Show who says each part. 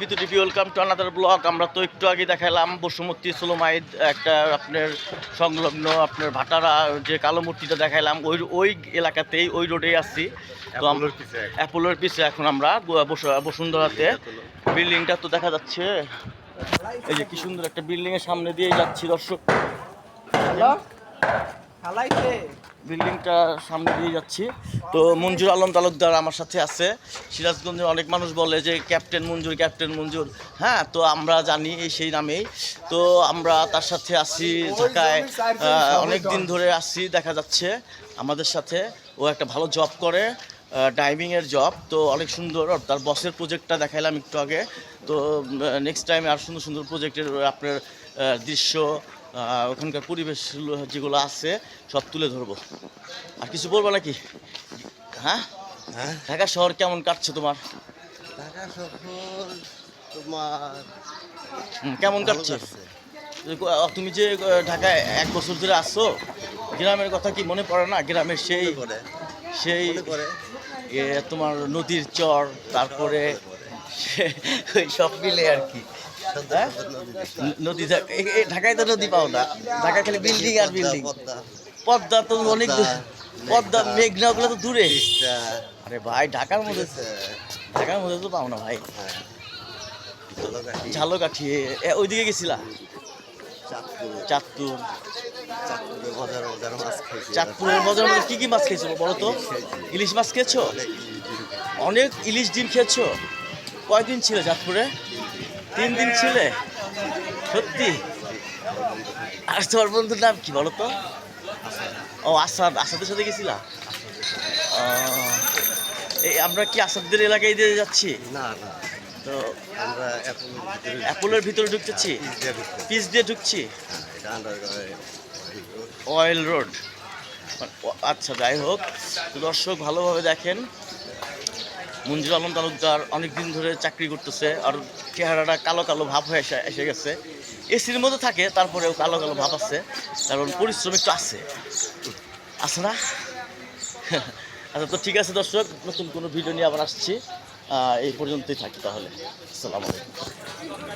Speaker 1: বিতুটি welcome to another blog আমরা তো একটু আগে দেখালাম বসুমতী সোলোমাইদ একটা আপনার সংলগ্ন আপনার ভাটারা যে কালো মূর্তিটা দেখাইলাম ওই ওই এলাকাতেই ওই রোডেই আসছি তো অ্যাপোলোর পিছে এখন। আমরা বসুন্ধরাতে। বিল্ডিংটা তো দেখা যাচ্ছে। এই যে কি সুন্দর একটা বিল্ডিং এর সামনে দিয়ে যাচ্ছি দর্শক।
Speaker 2: হ্যালো?
Speaker 1: বিল্ডিংটা সামনে দিয়ে যাচ্ছি। তো মঞ্জুর আলম তালুকদার আমার সাথে আছে। সিরাজগঞ্জের অনেক মানুষ বলে যে, ক্যাপ্টেন মঞ্জুর ক্যাপ্টেন মঞ্জুর। হ্যাঁ তো আমরা জানি এই সেই নামেই। তো আমরা তার সাথে আসি ঢাকায় অনেক দিন ধরে আসছি দেখা যাচ্ছে আমাদের সাথে। ও একটা ভালো জব করে ডাইভিংয়ের জব তো অনেক সুন্দর তার বসের প্রজেক্টটা দেখাইলাম একটু আগে। তো নেক্সট টাইমে আর সুন্দর সুন্দর প্রজেক্টের আপনার দৃশ্য ওখানকার পরিবেশ যেগুলো আছে সব তুলে ধরবো। আর কিছু বলব নাকি? হ্যাঁ?
Speaker 3: হ্যাঁ?
Speaker 1: ঢাকা শহর কেমন কাটছে তোমার?
Speaker 3: ঢাকা শহর তোমার
Speaker 1: কেমন কাটছে। তুমি যে ঢাকায় এক বছর ধরে আসছো গ্রামের কথা কি মনে পড়ে না? গ্রামের সেই সেই তোমার নদীর চর তারপরে সব মিলে আর কি।
Speaker 3: নদী।
Speaker 1: ন- নদী ঢাকায় তো নদী পাও না। ঢাকায় খালি বিল্ডিং আর বিল্ডিং
Speaker 3: পদ্মা,
Speaker 1: তো অনেক
Speaker 3: পদ্মা, মেঘনা।
Speaker 1: ওগুলো তো দূরে। আরে ভাই ঢাকার মধ্যে ঢাকার মধ্যে তো পাও না ভাই।
Speaker 3: হ্যাঁ। ঝালকাঠি,
Speaker 1: ওইদিকে গেছিলা?
Speaker 3: চাঁদপুর,
Speaker 1: চাঁদপুর।
Speaker 3: মজার মজার
Speaker 1: চাঁদপুরের বাজার মধ্যে কি কি মাছ খেয়েছো বলো তো? ইলিশ মাছ খেয়েছো। অনেক ইলিশ ডিম খেয়েছো? কয়দিন ছিলে চাঁদপুরে? তিন দিন ছিলে? সত্যি? আর তোমার বন্ধুর নাম কি বলো তো? ও আসাদ আসাদের সাথে গেছিলা? এই আমরা কি আসাদদের এলাকায় দিয়ে যাচ্ছি?
Speaker 3: না না।
Speaker 1: তো
Speaker 3: আমরা
Speaker 1: অ্যাপলের ভিতরে ঢুকতেছি? পিস দিয়ে ঢুকছি।
Speaker 3: হ্যাঁ,
Speaker 1: অয়েল রোড আচ্ছা যাই হোক। দর্শক ভালোভাবে দেখেন। মঞ্জুর আলম তালুকদার অনেক দিন ধরে চাকরি করতেছে আর চেহারাটা কালো কালো ভাব হয়ে এসে এসে গেছে। এসির মধ্যে থাকে, তারপরেও কালো কালো ভাব আছে, কারণ পরিশ্রম একটু আছে। আছে না? আচ্ছা তো ঠিক আছে দর্শক, নতুন কোনো ভিডিও নিয়ে আবার আসছি। এই পর্যন্তই থাকি তাহলে। আসসালামু আলাইকুম।